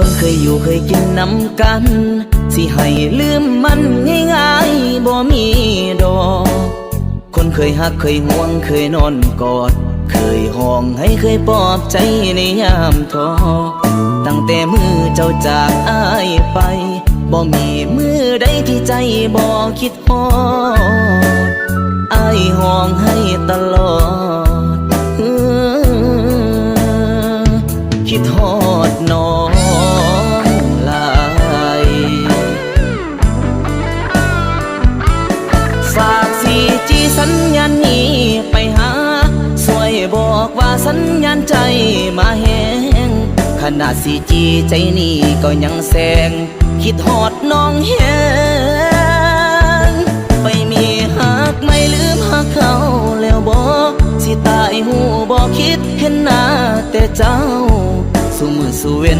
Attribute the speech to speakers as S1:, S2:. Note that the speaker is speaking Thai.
S1: คนเคยอยู่เคยกินน้ำกัน สิให้ลืมมันง่ายๆบ่มีดอก คนเคยหักเคยห่วงเคยนอนกอด เคยห้องให้เคยปลอบใจในยามท้อตั้งแต่มือเจ้าจากอายไปบ่มีมือใดที่ใจบ่คิดฮอดอายห้องให้ตลอดคิดฮอดนอง อกว่าสัญญาณใจมาแหงขนาดสีจีใจนี้ก็ยังแสง คิดหอดน้องแหงไปมีหักไม่ลืมหักเขาแล้วบอกสิตายหูบอกคิดเห็นหน้าแต่เจ้า สู่มือสู่เวน